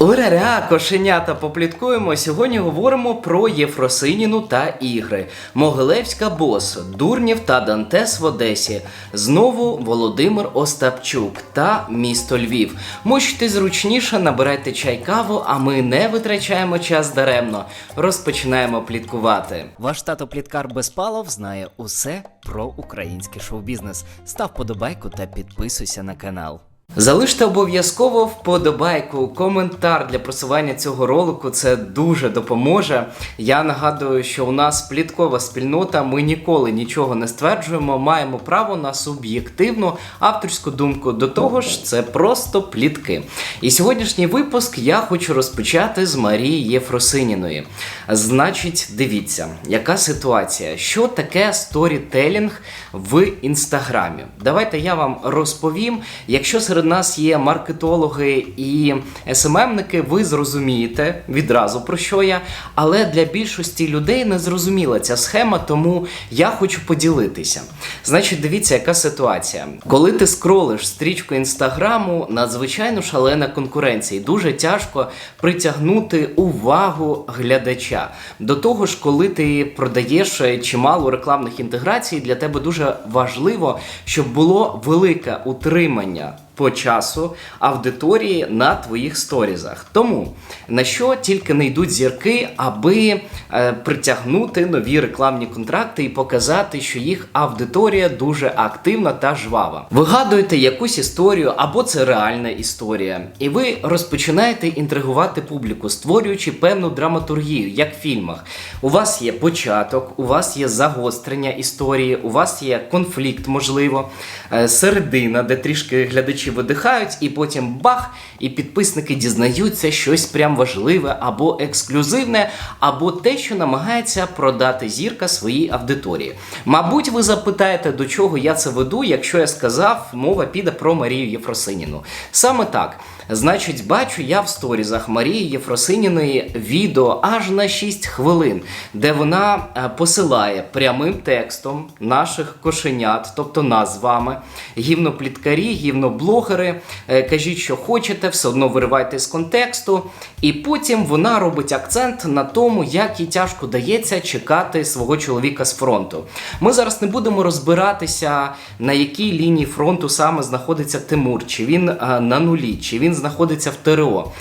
Ураря, кошенята, попліткуємо. Сьогодні говоримо про Єфросиніну та ігри. Могилевська бос, Дурнів та Дантес в Одесі. Знову Володимир Остапчук та місто Львів. Мочте зручніше, набирайте чай каву, а ми не витрачаємо час даремно. Розпочинаємо пліткувати. Ваш тато Пліткар Безпалов знає усе про український шоу-бізнес. Став подобайку та підписуйся на канал. Залиште обов'язково вподобайку, коментар для просування цього ролику. Це дуже допоможе. Я нагадую, що у нас пліткова спільнота. Ми ніколи нічого не стверджуємо. Маємо право на суб'єктивну авторську думку. До того ж, це просто плітки. І сьогоднішній випуск я хочу розпочати з Марії Єфросиніної. Значить, дивіться, яка ситуація, що таке сторітелінг в інстаграмі. Давайте я вам розповім. Якщо серед нас є маркетологи і СММники, ви зрозумієте відразу про що я. Але для більшості людей не зрозуміла ця схема, тому я хочу поділитися. Значить, дивіться, яка ситуація. Коли ти скролиш стрічку інстаграму, надзвичайно шалена конкуренція, і дуже тяжко притягнути увагу глядача. До того ж, коли ти продаєш е, чимало рекламних інтеграцій, для тебе дуже важливо, щоб було велике утримання. По часу аудиторії на твоїх сторізах. Тому на що тільки не йдуть зірки, аби е, притягнути нові рекламні контракти і показати, що їх аудиторія дуже активна та жвава. Вигадуєте якусь історію, або це реальна історія, і ви розпочинаєте інтригувати публіку, створюючи певну драматургію, як в фільмах. У вас є початок, у вас є загострення історії, у вас є конфлікт, можливо, е, середина, де трішки глядачі видихають, і потім бах, і підписники дізнаються щось прям важливе або ексклюзивне, або те, що намагається продати зірка своїй аудиторії. Мабуть, ви запитаєте, до чого я це веду, якщо я сказав, мова піде про Марію Єфросиніну. Саме так. Значить, бачу я в сторізах Марії Єфросиніної відео аж на 6 хвилин, де вона е, посилає прямим текстом наших кошенят, тобто нас з вами, гівнопліткарі, гівноблогери. е, Кажіть, що хочете, все одно виривайте з контексту. І потім вона робить акцент на тому, як їй тяжко дається чекати свого чоловіка з фронту. Ми зараз не будемо розбиратися, на якій лінії фронту саме знаходиться Тимур, чи він е, на нулі, чи він знаходиться в ТРО.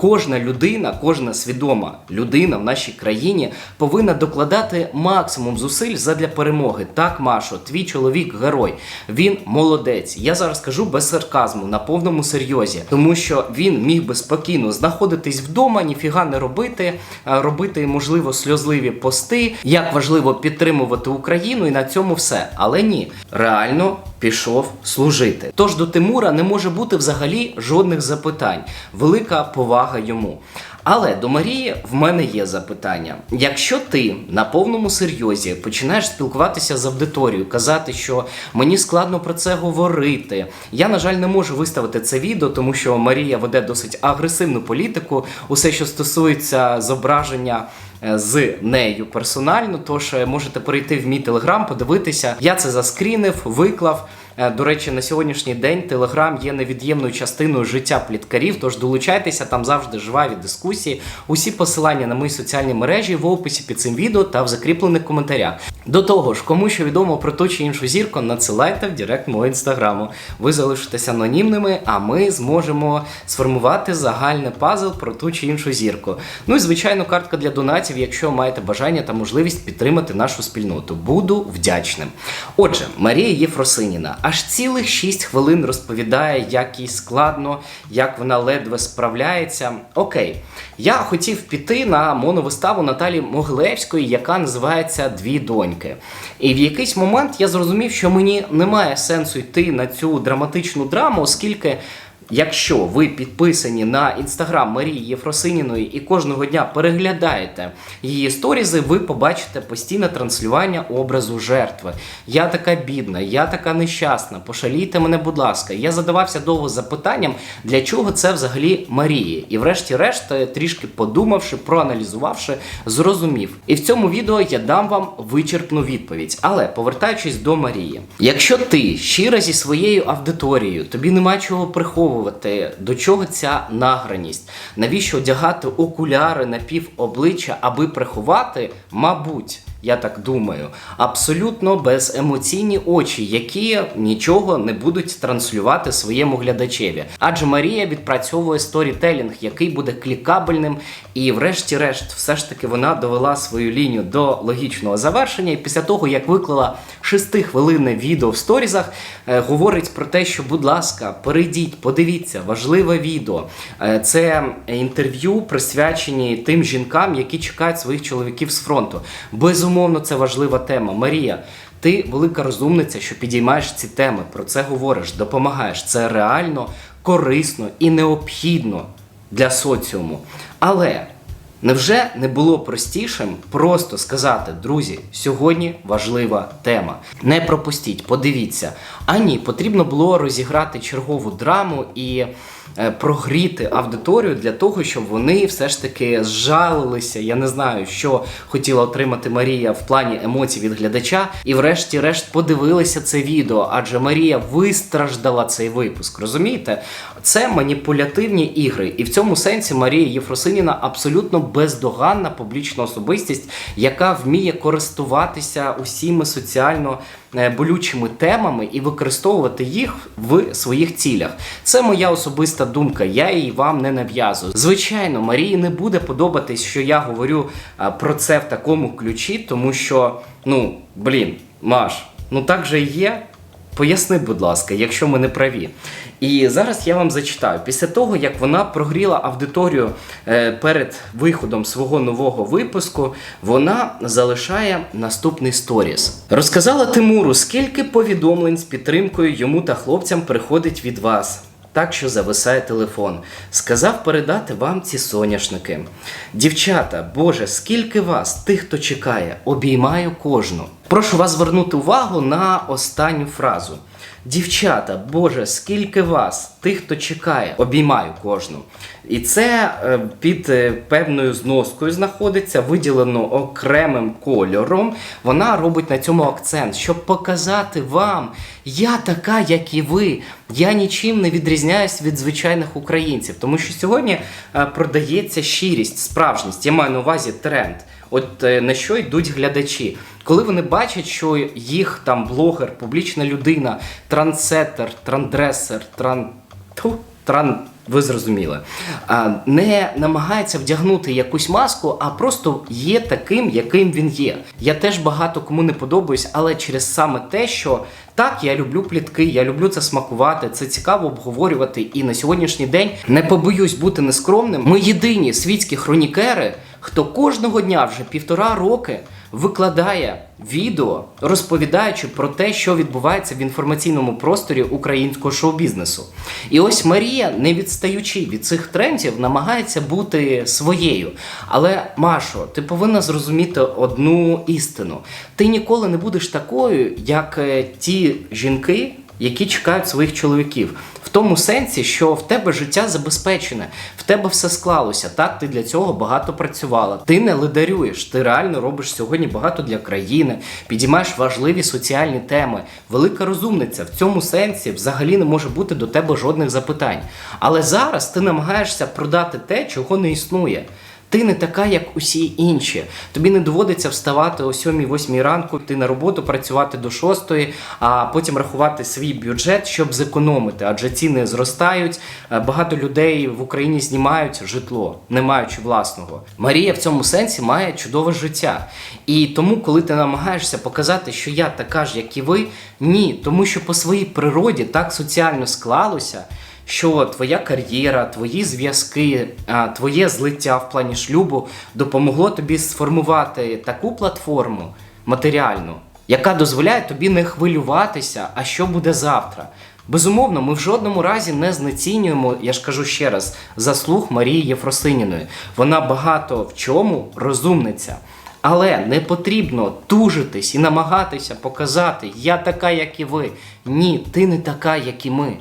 Кожна людина, кожна свідома людина в нашій країні повинна докладати максимум зусиль задля перемоги. Так, Машо, твій чоловік герой. Він молодець. Я зараз кажу без сарказму, на повному серйозі, тому що він міг би спокійно знаходитись вдома, ніфіга не робити, робити можливо сльозливі пости. Як важливо підтримувати Україну, і на цьому все. Але ні, реально пішов служити. Тож до Тимура не може бути взагалі жодних запитань. Велика повага йому. Але до Марії в мене є запитання. Якщо ти на повному серйозі починаєш спілкуватися з аудиторією, казати, що мені складно про це говорити, я, на жаль, не можу виставити це відео, тому що Марія веде досить агресивну політику, усе, що стосується зображення. Е, З нею персонально, тож е, можете перейти в мій телеграм, подивитися. Я це заскрінив, виклав. Е, До речі, на сьогоднішній день Телеграм є невід'ємною частиною життя пліткарів, тож долучайтеся, там завжди жваві дискусії. Усі посилання на мої соціальні мережі в описі під цим відео та в закріплених коментарях. До того ж, кому що відомо про ту чи іншу зірку, надсилайте в директ мого інстаграму. Ви залишитеся анонімними, а ми зможемо сформувати загальний пазл про ту чи іншу зірку. Ну і звичайно, картка для донатів, якщо маєте бажання та можливість підтримати нашу спільноту. Буду вдячним. Отже, Марія Єфросиніна аж цілих 6 хвилин розповідає, як їй складно, як вона ледве справляється. Окей, я хотів піти на моновиставу Наталі Могилевської, яка називається Дві доньки. І в якийсь момент я зрозумів, що мені немає сенсу йти на цю драматичну драму, оскільки. Якщо ви підписані на інстаграм Марії Єфросиніної і кожного дня переглядаєте її сторізи, ви побачите постійне транслювання образу жертви. Я така бідна, я така нещасна. Пошалійте мене, будь ласка. Я задавався довго запитанням, для чого це взагалі Марії. І врешті-решт, е, трішки подумавши, проаналізувавши, зрозумів. І в цьому відео я дам вам вичерпну відповідь. Але повертаючись до Марії, якщо ти щира зі своєю аудиторією, тобі нема чого приховувати. Виправдовувати, до чого ця награність? Навіщо одягати окуляри на пів обличчя, аби приховати, мабуть. Я так думаю, абсолютно беземоційні очі, які нічого не будуть транслювати своєму глядачеві. Адже Марія відпрацьовує сторітелінг, який буде клікабельним, і, врешті-решт, все ж таки вона довела свою лінію до логічного завершення. І після того, як виклала шестихвилинне відео в сторізах, е, говорить про те, що, будь ласка, перейдіть, подивіться, важливе відео. Е, це інтерв'ю присвячені тим жінкам, які чекають своїх чоловіків з фронту. Безумовно, це важлива тема. Марія, ти велика розумниця, що підіймаєш ці теми, про це говориш, допомагаєш. Це реально корисно і необхідно для соціуму. Але невже не було простішим просто сказати, друзі, сьогодні важлива тема. Не пропустіть, подивіться. А ні, потрібно було розіграти чергову драму і прогріти аудиторію для того, щоб вони все ж таки зжалилися. Я не знаю, що хотіла отримати Марія в плані емоцій від глядача, і врешті-решт подивилися це відео, адже Марія вистраждала цей випуск. Розумієте? Це маніпулятивні ігри, і в цьому сенсі Марія Єфросиніна абсолютно бездоганна публічна особистість, яка вміє користуватися усіми соціально е, болючими темами і використовувати їх в своїх цілях. Це моя особиста думка. Я її вам не нав'язую. Звичайно, Марії не буде подобатись, що я говорю про це в такому ключі, тому що, ну блін, Маш, ну так же і є. Поясни, будь ласка, якщо ми не праві. І зараз я вам зачитаю. Після того, як вона прогріла аудиторію е, перед виходом свого нового випуску, вона залишає наступний сторіс. Розказала Тимуру, скільки повідомлень з підтримкою йому та хлопцям приходить від вас. Так що зависає телефон. Сказав передати вам ці соняшники. Дівчата, Боже, скільки вас, тих, хто чекає, обіймаю кожну. Прошу вас звернути увагу на останню фразу. Дівчата, Боже, скільки вас, тих, хто чекає, обіймаю кожну. І це е, під е, певною зноскою знаходиться, виділено окремим кольором. Вона робить на цьому акцент, щоб показати вам, я така, як і ви. Я нічим не відрізняюсь від звичайних українців, тому що сьогодні е, продається щирість, справжність. Я маю на увазі тренд. От е, на що йдуть глядачі, коли вони бачать, що їх там блогер, публічна людина, трансетер, трансдресер, тран... Тьфу, тран... Ви зрозуміли, не намагається вдягнути якусь маску, а просто є таким, яким він є. Я теж багато кому не подобаюсь, але через саме те, що так, я люблю плітки, я люблю це смакувати, це цікаво обговорювати. І на сьогоднішній день не побоюсь бути нескромним. Ми єдині світські хронікери, хто кожного дня вже півтора роки викладає відео, розповідаючи про те, що відбувається в інформаційному просторі українського шоу-бізнесу. І ось Марія, не відстаючи від цих трендів, намагається бути своєю. Але Машо, ти повинна зрозуміти одну істину: ти ніколи не будеш такою, як е, ті жінки. Які чекають своїх чоловіків в тому сенсі, що в тебе життя забезпечене, в тебе все склалося. Так, ти для цього багато працювала. Ти не лидарюєш, ти реально робиш сьогодні багато для країни, підіймаєш важливі соціальні теми. Велика розумниця в цьому сенсі взагалі не може бути до тебе жодних запитань. Але зараз ти намагаєшся продати те, чого не існує. Ти не така, як усі інші. Тобі не доводиться вставати о 7-8 ранку, ти на роботу працювати до 6, а потім рахувати свій бюджет, щоб зекономити. Адже ціни зростають. е, Багато людей в Україні знімають житло, не маючи власного. Марія в цьому сенсі має чудове життя. І тому, коли ти намагаєшся показати, що я така ж, як і ви, ні, тому що по своїй природі так соціально склалося що твоя кар'єра, твої зв'язки, твоє злиття в плані шлюбу допомогло тобі сформувати таку платформу матеріальну, яка дозволяє тобі не хвилюватися, а що буде завтра. Безумовно, ми в жодному разі не знецінюємо, я ж кажу ще раз, заслуг Марії Єфросиніної. Вона багато в чому розумниця. Але не потрібно тужитись і намагатися показати, я така, як і ви. Ні, ти не така, як і ми.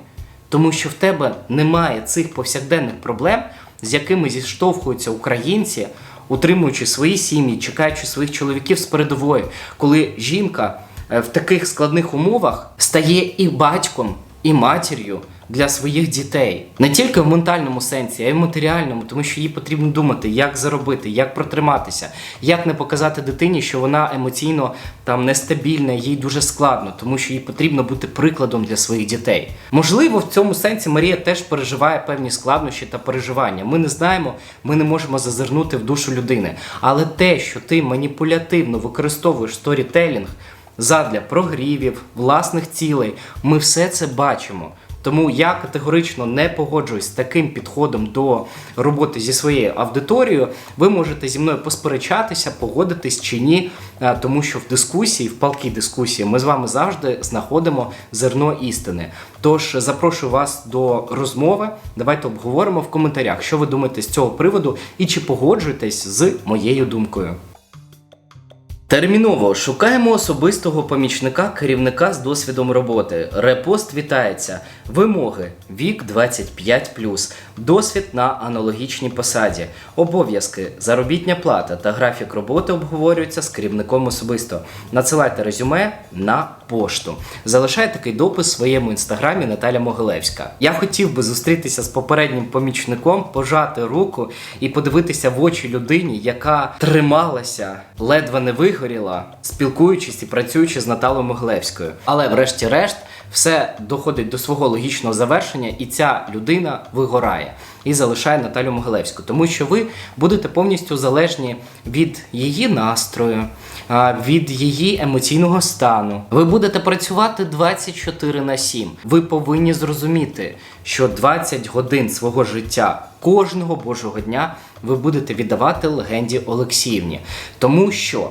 Тому що в тебе немає цих повсякденних проблем, з якими зіштовхуються українці, утримуючи свої сім'ї, чекаючи своїх чоловіків з передової, коли жінка е, в таких складних умовах стає і батьком, і матір'ю для своїх дітей не тільки в ментальному сенсі, а й в матеріальному, тому що їй потрібно думати, як заробити, як протриматися, як не показати дитині, що вона емоційно там нестабільна, їй дуже складно, тому що їй потрібно бути прикладом для своїх дітей. Можливо, в цьому сенсі Марія теж переживає певні складнощі та переживання. Ми не знаємо, ми не можемо зазирнути в душу людини. Але те, що ти маніпулятивно використовуєш сторітелінг задля прогрівів, власних цілей, ми все це бачимо. Тому я категорично не погоджуюсь з таким підходом до роботи зі своєю аудиторією. Ви можете зі мною посперечатися, погодитись чи ні, е, тому що в дискусії, в палкій дискусії, ми з вами завжди знаходимо зерно істини. Тож запрошую вас до розмови. Давайте обговоримо в коментарях, що ви думаєте з цього приводу і чи погоджуєтесь з моєю думкою. Терміново шукаємо особистого помічника керівника з досвідом роботи. Репост вітається. Вимоги: вік 25+, досвід на аналогічній посаді, обов'язки, заробітня плата та графік роботи обговорюються з керівником особисто. Надсилайте резюме на пошту. Залишайте такий допис в своєму інстаграмі Наталя Могилевська. Я хотів би зустрітися з попереднім помічником, пожати руку і подивитися в очі людині, яка трималася, ледве не вигоріла, спілкуючись і працюючи з Наталою Могилевською. Але, врешті-решт, все доходить до свого логічного завершення, і ця людина вигорає і залишає Наталю Могилевську, тому що ви будете повністю залежні від її настрою, від її емоційного стану. Ви будете працювати 24 на 7. Ви повинні зрозуміти, що 20 годин свого життя кожного божого дня ви будете віддавати легенді Олексіївні, тому що.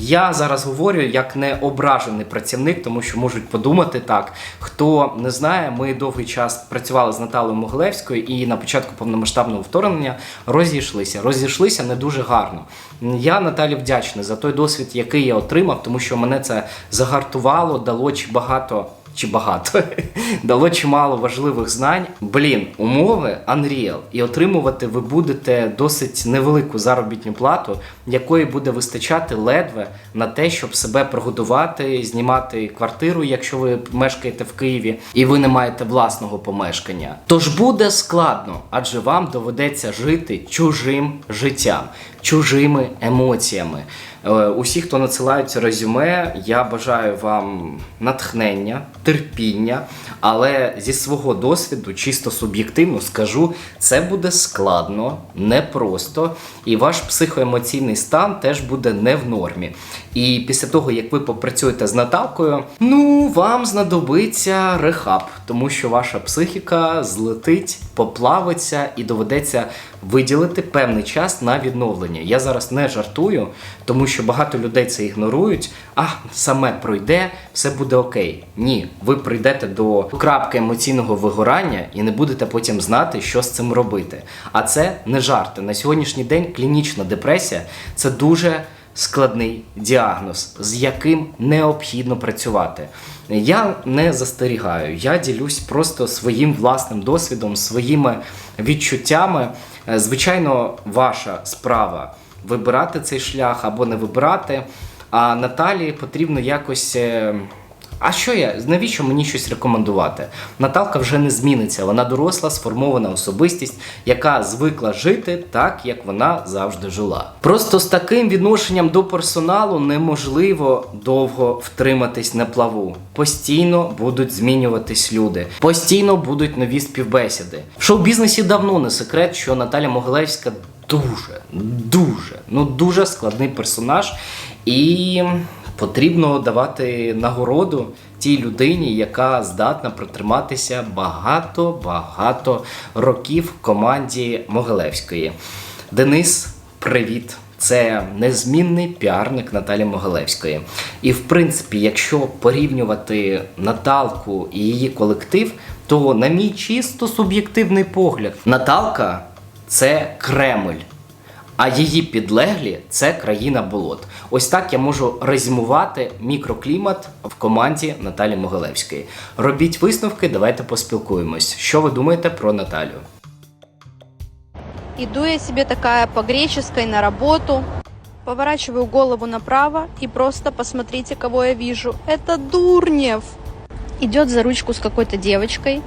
Я зараз говорю як не ображений працівник, тому що можуть подумати так. Хто не знає, ми довгий час працювали з Наталою Могилевською і на початку повномасштабного вторгнення розійшлися. Розійшлися не дуже гарно. Я Наталі вдячний за той досвід, який я отримав, тому що мене це загартувало, дало чи багато. Чи багато дало чимало важливих знань. Блін, умови Unreal. І отримувати ви будете досить невелику заробітну плату, якої буде вистачати ледве на те, щоб себе прогодувати, знімати квартиру, якщо ви мешкаєте в Києві, і ви не маєте власного помешкання. Тож буде складно, адже вам доведеться жити чужим життям, чужими емоціями. Е, Усі, хто надсилають резюме, я бажаю вам натхнення, терпіння, але зі свого досвіду, чисто суб'єктивно скажу, це буде складно, непросто, і ваш психоемоційний стан теж буде не в нормі. І після того, як ви попрацюєте з Наталкою, ну вам знадобиться рехаб, тому що ваша психіка злетить, поплавиться і доведеться виділити певний час на відновлення. Я зараз не жартую, тому що багато людей це ігнорують. А саме пройде, все буде окей. Ні, ви прийдете до крапки емоційного вигорання і не будете потім знати, що з цим робити. А це не жарти. На сьогоднішній день клінічна депресія це дуже складний діагноз, з яким необхідно працювати. Я не застерігаю, я ділюсь просто своїм власним досвідом, своїми відчуттями. Е, Звичайно, ваша справа вибирати цей шлях або не вибирати. А Наталі потрібно якось. А що я? Навіщо мені щось рекомендувати? Наталка вже не зміниться. Вона доросла, сформована особистість, яка звикла жити так, як вона завжди жила. Просто з таким відношенням до персоналу неможливо довго втриматись на плаву. Постійно будуть змінюватись люди, постійно будуть нові співбесіди. В шоу-бізнесі давно не секрет, що Наталя Могилевська дуже, дуже, ну дуже складний персонаж, і потрібно давати нагороду тій людині, яка здатна протриматися багато-багато років в команді Могилевської. Денис, привіт! Це незмінний піарник Наталі Могилевської. І в принципі, якщо порівнювати Наталку і її колектив, то, на мій чисто суб'єктивний погляд, Наталка це Кремль. А її підлеглі це країна болот. Ось так я можу резюмувати мікроклімат в команді Наталі Могилевської. Робіть висновки, давайте поспілкуємось. Що ви думаєте про Наталю? Иду я себе такая по греческой на работу, поворачиваю голову направо и просто посмотрите, кого я вижу. Это Дурнев. идет за ручку с какой-то девочкой.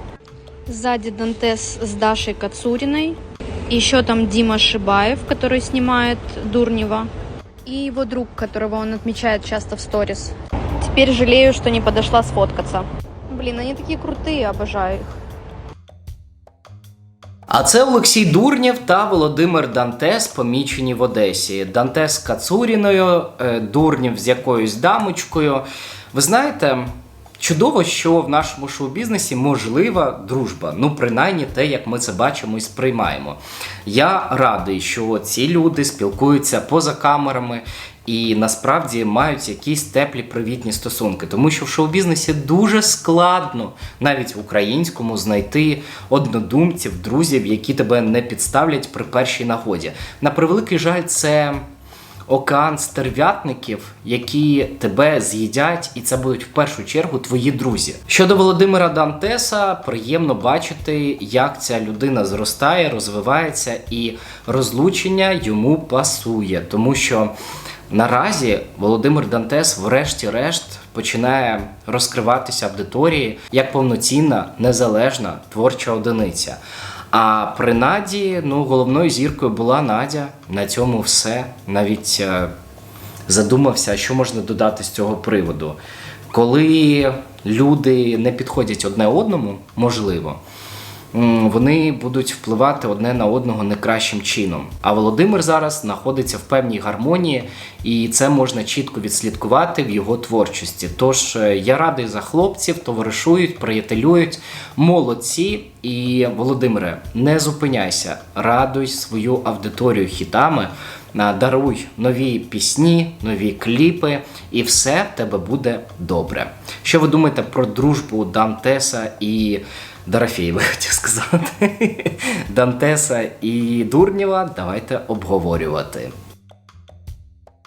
Сзади Дантес с Дашей Кацуриной. Еще там Дима Шибаев, который снимает Дурнева. И его друг, которого он отмечает часто в сторис. Теперь жалею, что не подошла сфоткаться. Блин, они такие крутые, обожаю их. А це Олексій Дурнєв та Володимир Дантес, помічені в Одесі. Дантес з Кацуріною, е, Дурнєв з якоюсь дамочкою. Ви знаєте, чудово, що в нашому шоу-бізнесі можлива дружба. Ну, принаймні те, як ми це бачимо і сприймаємо. Я радий, що ці люди спілкуються поза камерами. І насправді мають якісь теплі привітні стосунки, тому що в шоу-бізнесі дуже складно, навіть в українському, знайти однодумців, друзів, які тебе не підставлять при першій нагоді. На превеликий жаль, це океан стерв'ятників, які тебе з'їдять, і це будуть в першу чергу твої друзі. Щодо Володимира Дантеса, приємно бачити, як ця людина зростає, розвивається, і розлучення йому пасує, тому що. Наразі Володимир Дантес, врешті-решт, починає розкриватися аудиторії як повноцінна незалежна творча одиниця. А при Наді, ну, головною зіркою була Надя. На цьому все. Навіть е, задумався, що можна додати з цього приводу. Коли люди не підходять одне одному, можливо, вони будуть впливати одне на одного не кращим чином. А Володимир зараз знаходиться в певній гармонії, і це можна чітко відслідкувати в його творчості. Тож е, я радий за хлопців, товаришують, приятелюють, молодці. І Володимире, не зупиняйся, радуй свою аудиторію хітами. Даруй нові пісні, нові кліпи, і все в тебе буде добре. Що ви думаєте про дружбу Дантеса і Дарафєєва, хотів сказати. Дантеса і Дурнєва давайте обговорювати.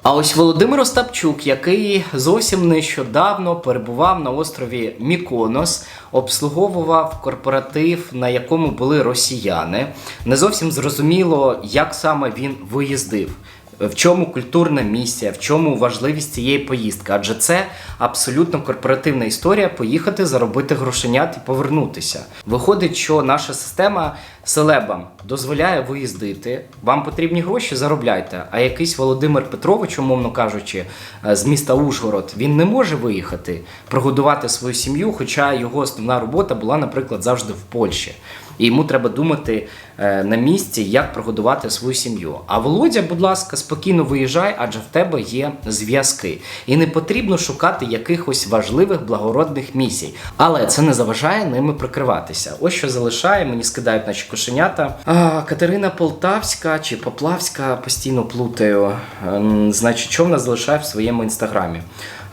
А ось Володимир Остапчук, який зовсім нещодавно перебував на острові Міконос, обслуговував корпоратив, на якому були росіяни. Не зовсім зрозуміло, як саме він виїздив. В чому культурна місія, в чому важливість цієї поїздки? Адже це абсолютно корпоративна історія поїхати заробити грошенят і повернутися. Виходить, що наша система селебам дозволяє виїздити. Вам потрібні гроші, заробляйте. А якийсь Володимир Петрович, умовно кажучи, е, з міста Ужгород, він не може виїхати прогодувати свою сім'ю, хоча його основна робота була, наприклад, завжди в Польщі. І йому треба думати е, на місці, як прогодувати свою сім'ю. А Володя, будь ласка, спокійно виїжджай, адже в тебе є зв'язки. І не потрібно шукати якихось важливих благородних місій. Але це не заважає ними прикриватися. Ось що залишає, мені скидають наші кошенята. А, Катерина Полтавська чи Поплавська постійно плутаю. Ем, Значить, що вона залишає в своєму інстаграмі?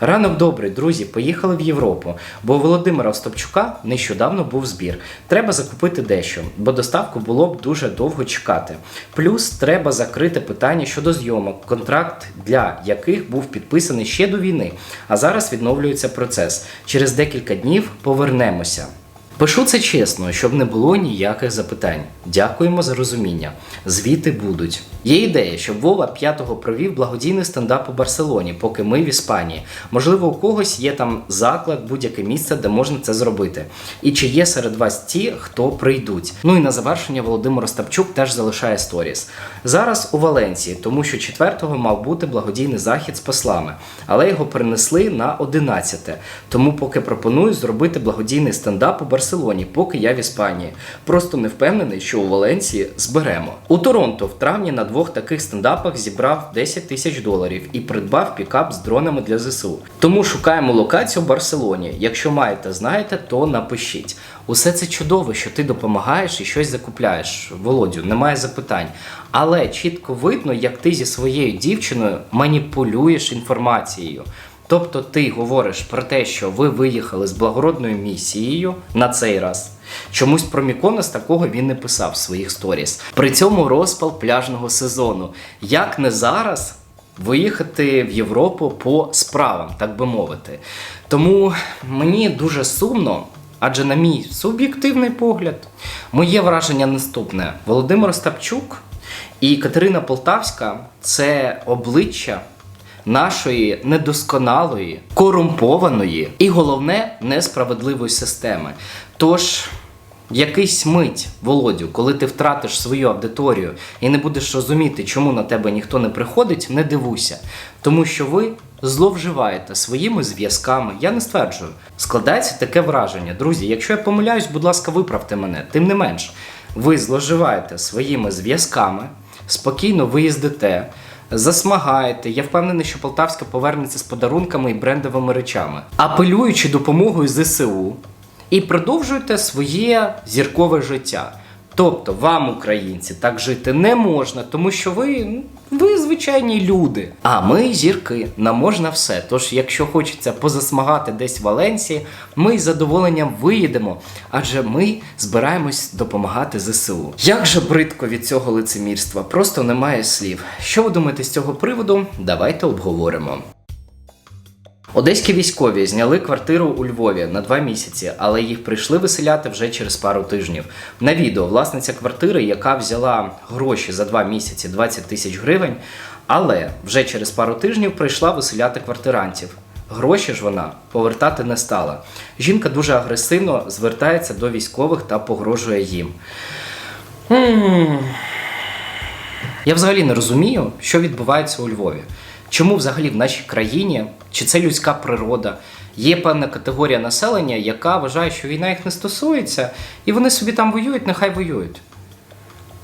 Ранок добрий, друзі, поїхали в Європу, бо у Володимира Остапчука нещодавно був збір. Треба закупити дещо, бо доставку було б дуже довго чекати. Плюс треба закрити питання щодо зйомок, контракт для яких був підписаний ще до війни. А зараз відновлюється процес. Через декілька днів повернемося. Пишу це чесно, щоб не було ніяких запитань. Дякуємо за розуміння. Звіти будуть. Є ідея, щоб Вова п'ятого провів благодійний стендап у Барселоні, поки ми в Іспанії. Можливо, у когось є там заклад, будь-яке місце, де можна це зробити. І чи є серед вас ті, хто прийдуть? Ну і на завершення Володимир Остапчук теж залишає сторіс. Зараз у Валенції, тому що 4-го мав бути благодійний захід з послами, але його перенесли на 11. Тому поки пропоную зробити благодійний стендап у Барселоні, поки я в Іспанії. Просто не впевнений, що у Валенції зберемо. У Торонто в травні на двох таких стендапах зібрав 10 тисяч доларів і придбав пікап з дронами для ЗСУ. Тому шукаємо локацію в Барселоні. Якщо маєте, знаєте, то напишіть. Усе це чудово, що ти допомагаєш і щось закупляєш. Володю, немає запитань. Але чітко видно, як ти зі своєю дівчиною маніпулюєш інформацією. Тобто ти говориш про те, що ви виїхали з благородною місією на цей раз. Чомусь про Міконос такого він не писав в своїх сторіс. При цьому розпал пляжного сезону. Як не зараз виїхати в Європу по справам, так би мовити. Тому мені дуже сумно. Адже, на мій суб'єктивний погляд, моє враження наступне: Володимир Остапчук і Катерина Полтавська це обличчя нашої недосконалої, корумпованої і головне несправедливої системи. Тож. Якийсь мить, Володю, коли ти втратиш свою аудиторію і не будеш розуміти, чому на тебе ніхто не приходить, не дивуйся. Тому що ви зловживаєте своїми зв'язками. Я не стверджую. Складається таке враження. Друзі, якщо я помиляюсь, будь ласка, виправте мене. Тим не менш, ви зловживаєте своїми зв'язками, спокійно виїздите. Засмагаєте, я впевнений, що Полтавська повернеться з подарунками і брендовими речами, апелюючи допомогою ЗСУ, і продовжуєте своє зіркове життя. Тобто вам, українці, так жити не можна, тому що ви, ви звичайні люди. А ми зірки, нам можна все. Тож, якщо хочеться позасмагати десь в Валенсії, ми з задоволенням виїдемо, адже ми збираємось допомагати ЗСУ. Як же бридко від цього лицемірства, просто немає слів. Що ви думаєте з цього приводу? Давайте обговоримо. Одеські військові зняли квартиру у Львові на два місяці, але їх прийшли виселяти вже через пару тижнів. На відео власниця квартири, яка взяла гроші за два місяці 20 тисяч гривень, але вже через пару тижнів прийшла виселяти квартирантів. Гроші ж вона повертати не стала. Жінка дуже агресивно звертається до військових та погрожує їм. Я взагалі не розумію, що відбувається у Львові. Чому взагалі в нашій країні, чи це людська природа, є певна категорія населення, яка вважає, що війна їх не стосується, і вони собі там воюють, нехай воюють.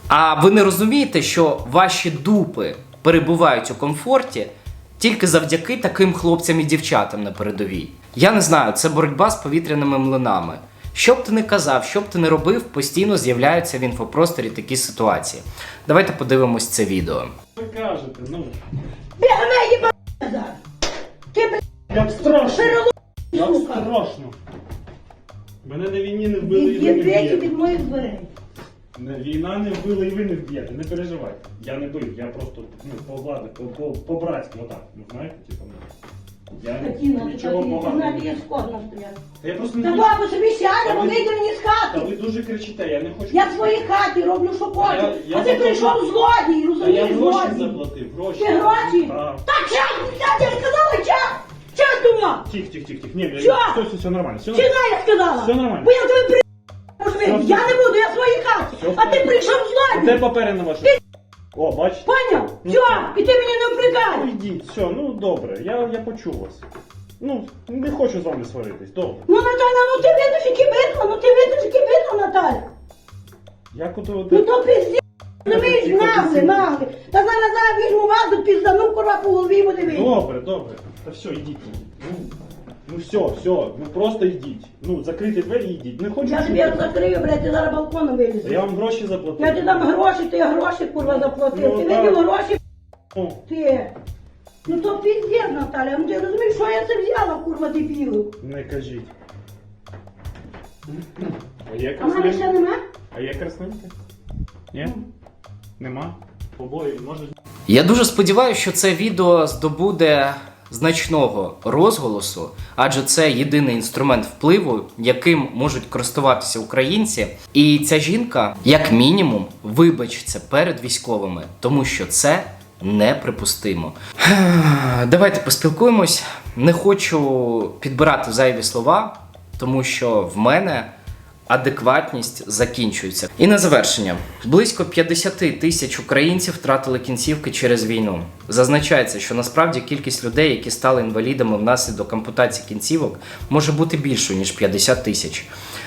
А ви не розумієте, що ваші дупи перебувають у комфорті тільки завдяки таким хлопцям і дівчатам на передовій. Я не знаю, це боротьба з повітряними млинами. Що б ти не казав, що б ти не робив, постійно з'являються в інфопросторі такі ситуації. Давайте подивимось це відео. ви кажете, ну, Бігай, їба зараз. Ти, блядь, як страшно, перелом, як сука. страшно. Мене на війні не вбили і ви не вб'єте. від моїх дверей. Не- Війна не вбила і ви не вб'єте, не переживайте. Я не бив, я просто ну, по влади, по, по, по-братськи, отак, ну знаєте, типу, ну. Я Скотина, ти нічого так, ти знаєш, є скотна стояти. Та я просто не Та бабу собі сяде, Та ви- вийде мені з Та хати. ви дуже кричите, я не хочу. Я в своїй хаті роблю, що хочу. я- я А ти заплатив. прийшов злодій, Та я розумієш, гроші злодій. заплатив, гроші. Ти гроші? Так. Та час, я тебе сказала, час. Час дома. Тих, тих, тих, тих. Ні, Що? все, все, все нормально. Все Чи нормально. я сказала? Все нормально. Бо я тебе при... Все, Я не буду, я в своїй хаті. Все, А ти прийшов Де папери на вашу? О, бачите? Поняв? Ну, Все, і ти мені не Ну впрягай. все, ну добре, я, я почув вас. Ну, не хочу з вами сваритись, добре. Ну, Наталя, ну ти видиш, які битва, ну ти видиш, які битва, Наталя. Як ото Ну то пізді, розумієш, Тихо, нагле, тихо. нагле. Та зараз зараз візьму вас до піздану, курва, по голові буде видно. Добре, добре. Та все, йдіть. Ну, ну все, все, ну просто йдіть. Ну, закрийте двері і йдіть. Не хочу. Я тобі чути. закрию, блядь, ти зараз балконом Та Я вам гроші заплатив. Я тобі дам гроші, ти гроші, курва, заплатив. Ну, Ти так. видів гроші, Ну, ти. Ну то піздець, Наталя, ну ти розумієш, що я це взяла, курва, дебілу. не кажіть. А є А в мене ще красненьке? нема? А є красненьке? Ні? Нема? Побої, може. Я дуже сподіваюся, що це відео здобуде значного розголосу, адже це єдиний інструмент впливу, яким можуть користуватися українці. І ця жінка, як мінімум, вибачиться перед військовими, тому що це неприпустимо. Давайте поспілкуємось. Не хочу підбирати зайві слова, тому що в мене адекватність закінчується. І на завершення: близько 50 тисяч українців втратили кінцівки через війну. Зазначається, що насправді кількість людей, які стали інвалідами внаслідок ампутації кінцівок, може бути більшою ніж 50 тисяч.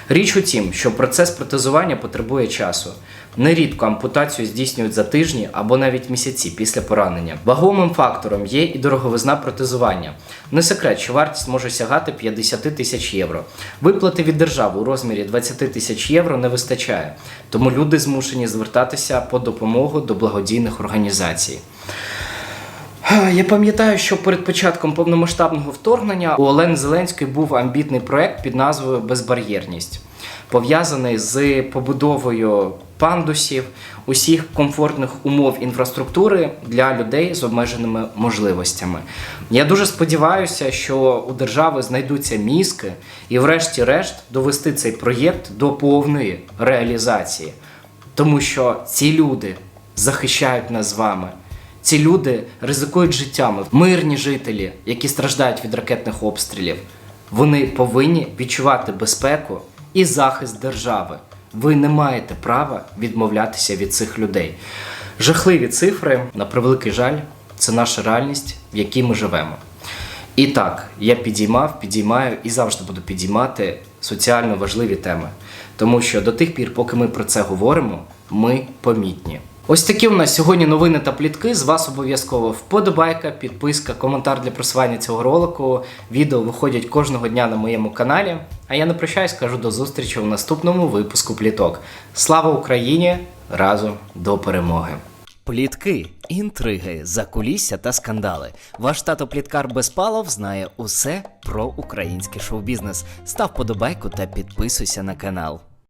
Річ у тім, що процес протезування потребує часу. Нерідко ампутацію здійснюють за тижні або навіть місяці після поранення. Вагомим фактором є і дороговизна протезування. Не секрет, що вартість може сягати 50 тисяч євро. Виплати від держави у розмірі 20 тисяч євро не вистачає, тому люди змушені звертатися по допомогу до благодійних організацій. Я пам'ятаю, що перед початком повномасштабного вторгнення у Олени Зеленської був амбітний проект під назвою Безбар'єрність, пов'язаний з побудовою пандусів, усіх комфортних умов інфраструктури для людей з обмеженими можливостями. Я дуже сподіваюся, що у держави знайдуться мізки і, врешті-решт, довести цей проєкт до повної реалізації. Тому що ці люди захищають нас з вами. Ці люди ризикують життями. Мирні жителі, які страждають від ракетних обстрілів, вони повинні відчувати безпеку і захист держави. Ви не маєте права відмовлятися від цих людей. Жахливі цифри, на превеликий жаль, це наша реальність, в якій ми живемо. І так, я підіймав, підіймаю і завжди буду підіймати соціально важливі теми. Тому що до тих пір, поки ми про це говоримо, ми помітні. Ось такі у нас сьогодні новини та плітки. З вас обов'язково вподобайка, підписка, коментар для просування цього ролику. Відео виходять кожного дня на моєму каналі. А я не прощаюсь, кажу до зустрічі у наступному випуску пліток. Слава Україні! Разом до перемоги! Плітки, інтриги, закулісся та скандали. Ваш тато Пліткар Безпалов знає усе про український шоу-бізнес. Став подобайку та підписуйся на канал.